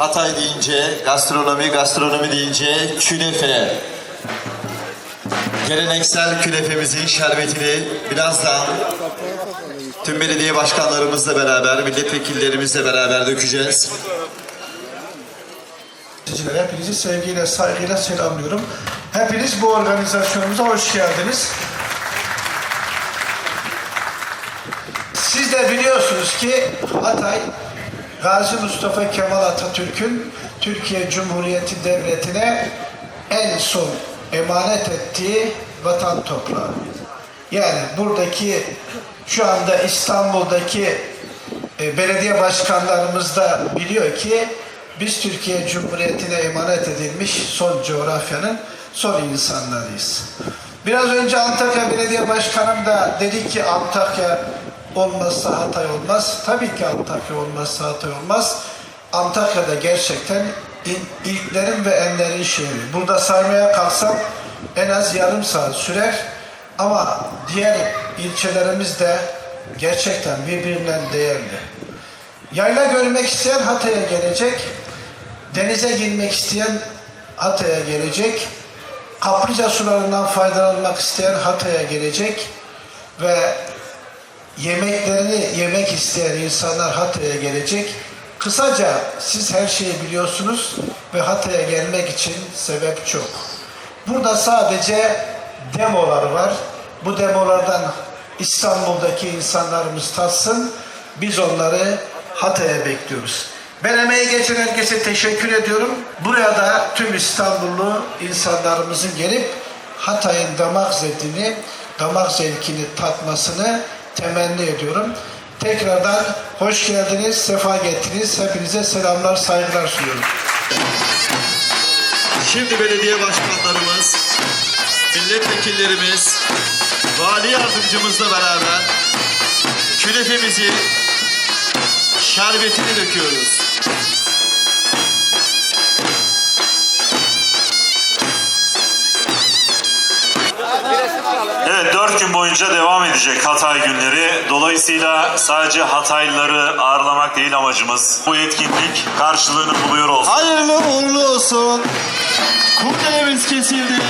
Hatay deyince gastronomi, gastronomi deyince künefe. Geleneksel künefemizin şerbetini birazdan tüm belediye başkanlarımızla beraber, milletvekillerimizle beraber dökeceğiz. Hepinizi sevgiyle, saygıyla selamlıyorum. Hepiniz bu organizasyonumuza hoş geldiniz. Siz de biliyorsunuz ki Hatay, Gazi Mustafa Kemal Atatürk'ün Türkiye Cumhuriyeti Devleti'ne en son emanet ettiği vatan toprağı. Yani buradaki şu anda İstanbul'daki e, belediye başkanlarımız da biliyor ki biz Türkiye Cumhuriyeti'ne emanet edilmiş son coğrafyanın son insanlarıyız. Biraz önce Antakya Belediye Başkanım da dedi ki Antakya olmazsa Hatay olmaz. Tabii ki Antakya olmazsa Hatay olmaz. Antakya'da gerçekten il- ilklerin ve enlerin şehri. Burada saymaya kalksam en az yarım saat sürer. Ama diğer ilçelerimiz de gerçekten birbirinden değerli. Yayla görmek isteyen Hatay'a gelecek. Denize girmek isteyen Hatay'a gelecek. Kaplıca sularından faydalanmak isteyen Hatay'a gelecek. Ve yemeklerini yemek isteyen insanlar Hatay'a gelecek. Kısaca siz her şeyi biliyorsunuz ve Hatay'a gelmek için sebep çok. Burada sadece demolar var. Bu demolardan İstanbul'daki insanlarımız tatsın. Biz onları Hatay'a bekliyoruz. Ben emeği geçen herkese teşekkür ediyorum. Buraya da tüm İstanbullu insanlarımızın gelip Hatay'ın damak zevkini, damak zevkini tatmasını temenni ediyorum. Tekrardan hoş geldiniz, sefa gettiniz. Hepinize selamlar, saygılar sunuyorum. Şimdi belediye başkanlarımız, milletvekillerimiz, vali yardımcımızla beraber künefemizi, şerbetini döküyoruz. Evet, dört gün boyunca devam edecek Hatay günleri. Dolayısıyla sadece Hataylıları ağırlamak değil amacımız. Bu etkinlik karşılığını buluyor olsun. Hayırlı uğurlu olsun. Kurdelemiz kesildi.